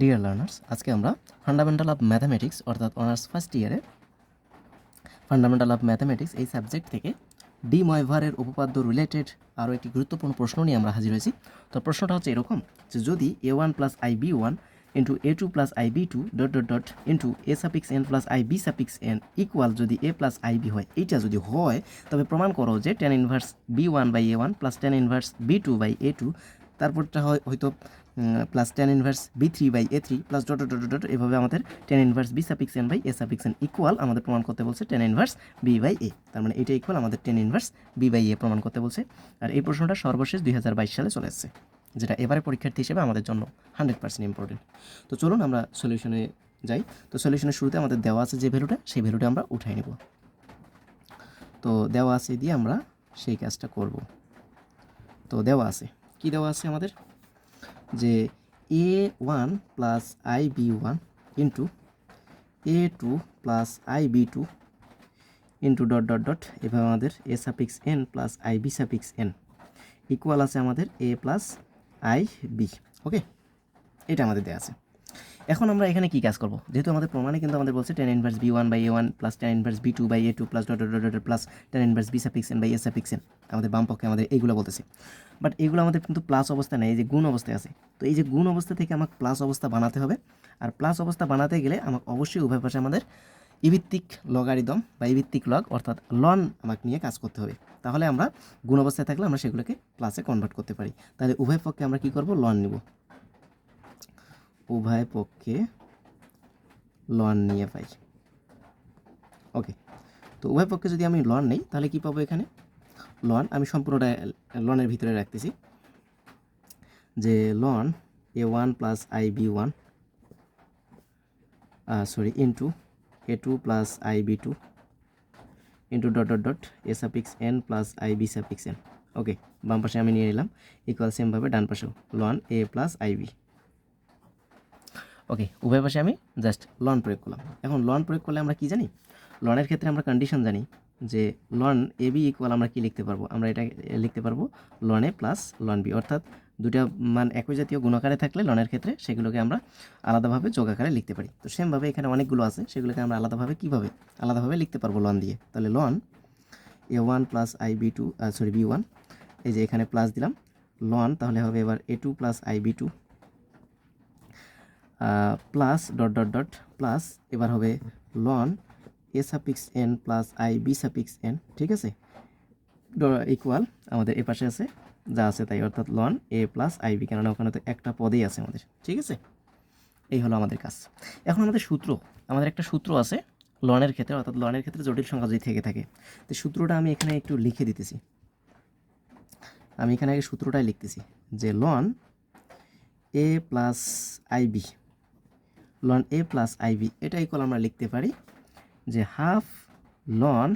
Deer learners আজকে আমরা fundamental of mathematics অর্থাৎ অনার্স ফার্স্ট ইয়ারে ফান্ডামেন্টাল অফ ম্যাথামেটিক্স এই সাবজেক্ট থেকে ডি ময়ভারের উপপাদ্য রিলেটেড আরও একটি গুরুত্বপূর্ণ প্রশ্ন নিয়ে আমরা হাজির হয়েছি। তো প্রশ্নটা হচ্ছে এরকম যে যদি a one plus i b one into a two plus i b two dot dot dot into a suffix n plus i b suffix n equal যদি এ প্লাস আই বি হয়, এইটা যদি হয়, তবে প্রমাণ করো যে tan inverse b one by a one plus tan inverse b two by a two তারপরটা হয় হয়তো plus tan inverse b three by a three plus dot dot dot এভাবে আমাদের tan inverse b suffix n by a suffix n equal আমাদের প্রমাণ করতে বলছে tan inverse b by a তার মানে এটা ইকুয়াল আমাদের tan inverse b by a প্রমাণ করতে বলছে। আর এই প্রশ্নটা সর্বশেষ দুই হাজার বাইশ সালে চলে এসেছে, যেটা এবারে পরীক্ষার্থী হিসেবে আমাদের জন্য হান্ড্রেড পার্সেন্ট ইম্পর্টেন্ট তো চলুন আমরা সলিউশনে যাই। তো সলিউশনের শুরুতে আমাদের দেওয়া আছে যে ভ্যালুটা সেই ভ্যালুটা আমরা উঠাই নেব। তো দেওয়া আছে দিয়ে আমরা সেই কাজটা করব। তো দেওয়া আছে। কি দেওয়া আছে আমাদের? যে a one plus i b one into a two plus i b two into dot dot dot এভাবে আমাদের a suffix n plus i b suffix n equal আছে আমাদের a plus i b okay এটা আমাদের দেওয়া আছে। এখন আমরা এখানে কি কাজ করব? যেহেতু আমাদের প্রমাণে কিন্তু আমাদের বলছে tan inverse b one by a one plus tan inverse b two by a two plus dot dot dot plus tan inverse b suffix n by a suffix n আমাদের বাম পক্ষে আমাদের এইগুলো বলতেছে। বাট এগুলো আমাদের কিন্তু প্লাস অবস্থা নেই, এই যে গুণ অবস্থায় আছে। তো এই যে গুণ অবস্থা থেকে আমাকে প্লাস অবস্থা বানাতে হবে। আর প্লাস অবস্থা বানাতে গেলে আমাকে অবশ্যই উভয় পাশে আমাদের ইভিত্তিক লগারিদম বা ইভিত্তিক লগ অর্থাৎ লন আমাকে নিয়ে কাজ করতে হবে। তাহলে আমরা গুণ অবস্থায় থাকলে আমরা সেগুলোকে প্লাসে কনভার্ট করতে পারি। তাহলে উভয় পক্ষে আমরা কি করব? লন নিব। উভয় পক্ষে লন নিয়ে পাই ওকে তো উভয় পক্ষে যদি আমি লন নেই, তাহলে কি পাবো এখানে? লন, আমি সম্পূর্ণটা লনের ভিতরে রাখতেছি। যে ln a one plus i b one sorry into a two plus i b two into dot dot dot a suffix n plus i b suffix n okay বাম পাশে আমি নিয়ে নিলাম ইকুয়াল সেমভাবে ডান পাশেও। Ln a plus i b okay উভয় পাশে আমি জাস্ট লন প্রয়োগ করলাম। এখন লন প্রয়োগ করলে আমরা কি জানি? লনের ক্ষেত্রে আমরা কন্ডিশন জানি যে লন এ বি ইকুয়াল আমরা কি লিখতে পারব? আমরা এটা লিখতে পারব ln A plus ln B অর্থাৎ দুটা মান একই জাতীয় গুণাকারে থাকলে লনের ক্ষেত্রে সেগুলোকে আমরা আলাদাভাবে যোগ আকারে লিখতে পারি। তো সেমভাবে এখানে অনেকগুলো আছে, সেগুলোকে আমরা আলাদাভাবে কীভাবে, আলাদাভাবে লিখতে পারব লন দিয়ে? তাহলে ln a one plus i b two sorry b one এই যে এখানে প্লাস দিলাম লন তাহলে হবে এবার a two plus i b two plus dot dot dot plus এবার হবে ln a suffix n plus i b suffix n ঠিক আছে? ইকুয়াল আমাদের এ পাশে আছে, যা আছে তাই, অর্থাৎ ln a plus i b কেননা ওখানে তো একটা পদেই আছে আমাদের, ঠিক আছে? এই হলো আমাদের কাজ। এখন আমাদের সূত্র, আমাদের একটা সূত্র আছে লনের ক্ষেত্রে, অর্থাৎ লনের ক্ষেত্রে জটিল সংখ্যা যদি থেকে থাকে, তো সূত্রটা আমি এখানে একটু লিখে দিতেছি। আমি এখানে আগে সূত্রটাই লিখতেছি যে ln a plus i b ln a plus i b এটা ইকুয়াল আমরা লিখতে পারি যে half ln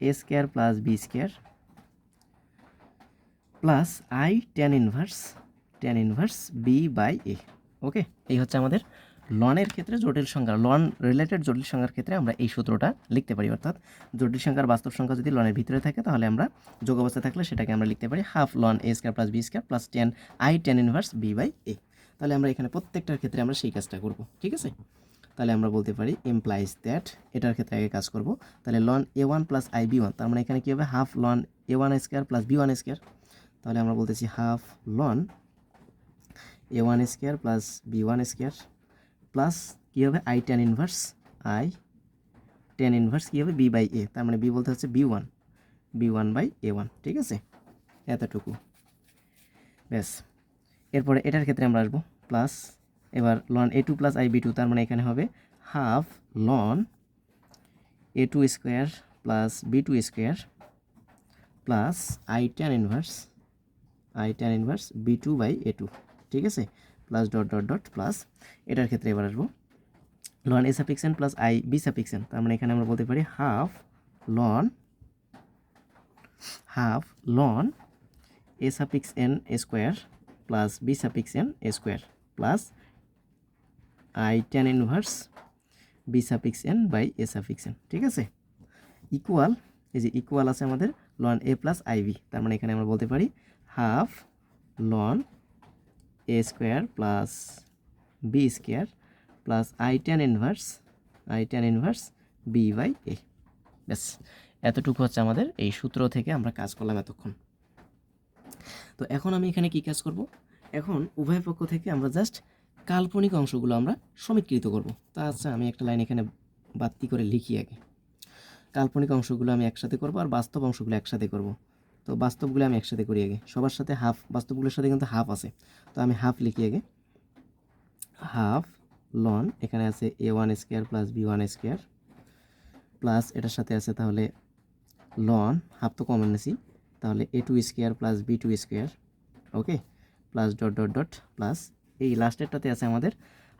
a square plus b square plus i tan inverse tan inverse b by a okay এই হচ্ছে আমাদের লনের ক্ষেত্রে জটিল সংখ্যা লন রিলেটেড জটিল সংখ্যার ক্ষেত্রে আমরা এই সূত্রটা লিখতে পারি, অর্থাৎ জটিল সংখ্যার বাস্তব সংখ্যা যদি লনের ভিতরে থাকে তাহলে আমরা যোগ অবস্থায় থাকলে সেটাকে আমরা লিখতে পারি half ln a square plus b square plus tan i tan inverse b by a তাহলে আমরা এখানে প্রত্যেকটার ক্ষেত্রে আমরা সেই কাজটা করব, ঠিক আছে? তাহলে আমরা বলতে পারি এমপ্লাইজ দ্যাট এটার ক্ষেত্রে আগে কাজ করব। তাহলে ln a one plus i b one তার মানে এখানে কী হবে? Half ln a one square plus b one square তাহলে আমরা বলতেছি half ln a one square plus b one square plus কী হবে? I tan inverse i tan inverse কী হবে? বি বাই এ তার মানে বি বলতে হচ্ছে b one b one by a one ঠিক আছে? এতটুকু। ব্যাস। এরপরে এটার ক্ষেত্রে আমরা আসব প্লাস এবার ln a two plus i b two তার মানে এখানে হবে half ln a two square plus b two square plus i tan inverse i tan inverse b two by a two ঠিক আছে? Plus dot dot dot plus এটার ক্ষেত্রে এবার আসব ln a suffix n plus i b suffix n তার মানে এখানে আমরা বলতে পারি half ln half ln a suffix n square plus b suffix n square plus i tan inverse b suffix n by a suffix n ঠিক আছে? Equal এই যে ইকুয়াল আছে আমাদের লন এ প্লাস আইভি তার মানে এখানে আমরা বলতে পারি half ln a square plus b square plus i tan inverse i tan inverse b by a ব্যাস, এতটুকু হচ্ছে আমাদের এই সূত্র থেকে আমরা কাজ করলাম এতক্ষণ। তো এখন আমি এখানে কি কাজ করব? এখন উভয় পক্ষ থেকে আমরা জাস্ট কাল্পনিক অংশগুলো আমরা সমীকৃত করব। তা আচ্ছা আমি একটা লাইন এখানে বাতি করে লিখি আগে। কাল্পনিক অংশগুলো আমি একসাথে করব আর বাস্তব অংশগুলো একসাথে করব। তো বাস্তবগুলো আমি একসাথে করি আগে। সবার সাথে হাফ বাস্তবগুলোর সাথে কিন্তু হাফ আছে। তো আমি হাফ লিখি আগে। হাফ লন এখানে আছে a one square plus b one square plus এটার সাথে আছে তাহলে লন হাফ তো কমন নিছি। তাহলে a two square plus b two square okay plus dot dot dot plus এই লাস্টেরটাতে আছে আমাদের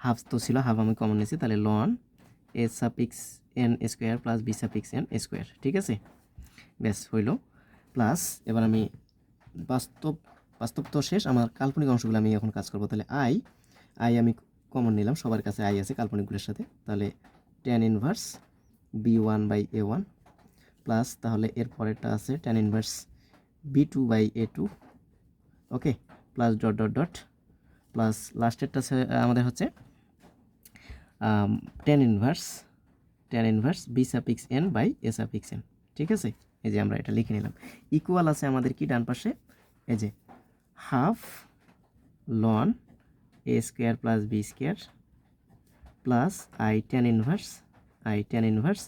হাফ তো ছিল হাফ আমি কমন নিয়েছি, তাহলে ln a suffix n square plus b suffix n square ঠিক আছে? ব্যাস, হইল। প্লাস এবার আমি বাস্তব বাস্তব তো শেষ, আমার কাল্পনিক অংশগুলো আমি এখন কাজ করব। তাহলে আই আই আমি কমন নিলাম, সবার কাছে আই আছে কাল্পনিকগুলোর সাথে। তাহলে tan inverse b one by a one plus তাহলে এর পরেরটা আছে tan inverse b two by a two okay plus dot dot dot plus লাস্টেরটা আমাদের হচ্ছে tan inverse tan inverse b suffix n by a suffix n ঠিক আছে? এই যে আমরা এটা লিখে নিলাম। ইকুয়াল আছে আমাদের কি ডান পাশে? এই যে half ln a square plus b square plus i tan inverse i tan inverse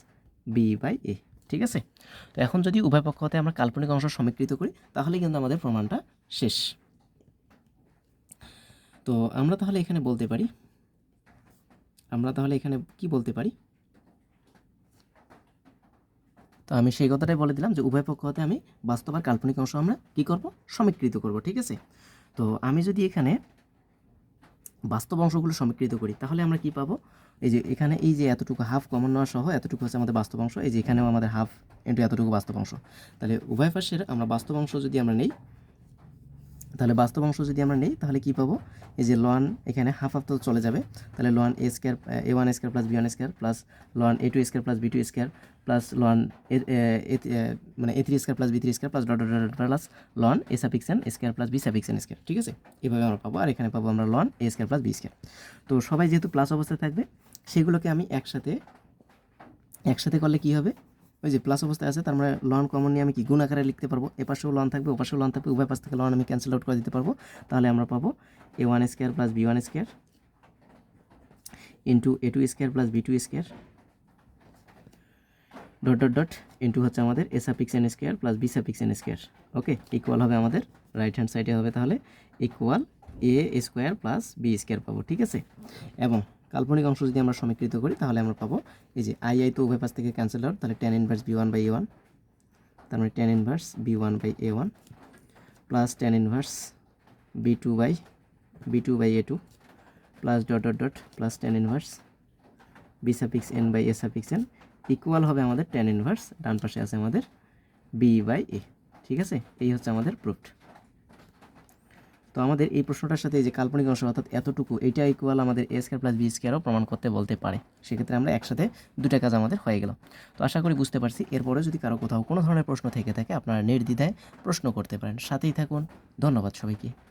b by a ঠিক আছে? তো এখন যদি উভয় পক্ষ হতে আমরা কাল্পনিক অংশ সমীকৃত করি, তাহলে কিন্তু আমাদের প্রমাণটা শেষ। তো আমরা তাহলে এখানে বলতে পারি, আমরা তাহলে এখানে কি বলতে পারি? তো আমি সেই কথাটাই বলে দিলাম যে উভয় পক্ষ হতে আমি বাস্তব আর কাল্পনিক অংশ আমরা কি করব? সমীকৃত করব, ঠিক আছে? তো আমি যদি এখানে বাস্তব অংশগুলো সমীকৃত করি, তাহলে আমরা কি পাবো? এই যে এখানে এই যে এতটুকু হাফ কমন নেওয়া সহ, এতটুকু হচ্ছে আমাদের বাস্তব অংশ। এই যে এখানেও আমাদের হাফ ইন্টু এতটুকু বাস্তব অংশ। তাহলে উভয় পাশের আমরা বাস্তব অংশ যদি আমরা নেই, তাহলে বাস্তব অংশ যদি আমরা নেই, তাহলে কী পাবো? এই যে লন এখানে হাফ হাফ তো চলে যাবে। তাহলে ln a square a one square plus b one square plus ln a two square plus b two square plus ln মানে a three square plus b three square plus dot dot plus ln a suffix n square plus b suffix n square ঠিক আছে? এভাবে আমরা পাবো। আর এখানে পাবো আমরা ln a square plus b square তো সবাই যেহেতু প্লাস অবস্থায় থাকবে সেগুলোকে আমি একসাথে একসাথে করলে কি হবে? ওই যে প্লাস অবস্থায় আছে, তার মানে লন কমন নিয়ে আমি কি গুণ আকারে লিখতে পারব? এ পাশেও লন থাকবে ও পাশেও লন থাকবে, উভয় পাশ থেকে লন আমি ক্যান্সেল আউট করে দিতে পারব। তাহলে আমরা পাবো a one square plus b one square into a two square plus b two square dot dot dot into হচ্ছে আমাদের a suffix n square plus b suffix n square okay equal হবে আমাদের রাইট হ্যান্ড সাইডে হবে তাহলে equal a square plus b square পাবো, ঠিক আছে? এবং কাল্পনিক অংশ যদি আমরা সমীকৃত করি, তাহলে আমরা পাবো এই যে আই আই তো উভয় পাশ থেকে ক্যান্সেল আউট তাহলে tan inverse b one by a one তার মানে tan inverse b one by a one plus tan inverse b two by b two by a two plus dot dot dot plus tan inverse b suffix n by a suffix n equal হবে আমাদের tan inverse ডান পাশে আছে আমাদের B by এ ঠিক আছে? এই হচ্ছে আমাদের প্রুফড তো আমাদের এই প্রশ্নটার সাথে যে কাল্পনিক অংশ অর্থাৎ এতটুকু এটা ইকুয়াল আমাদের এ স্কোয়ার প্লাস বি স্কোয়ারও প্রমাণ করতে বলতে পারে। সেক্ষেত্রে আমরা একসাথে দুটা কাজ আমাদের হয়ে গেল। তো আশা করি বুঝতে পারছি। এরপরে যদি কারও কোথাও কোনো ধরনের প্রশ্ন থেকে থাকে, আপনারা নির্দ্বিধায় প্রশ্ন করতে পারেন। সাথেই থাকুন। ধন্যবাদ সবাইকে।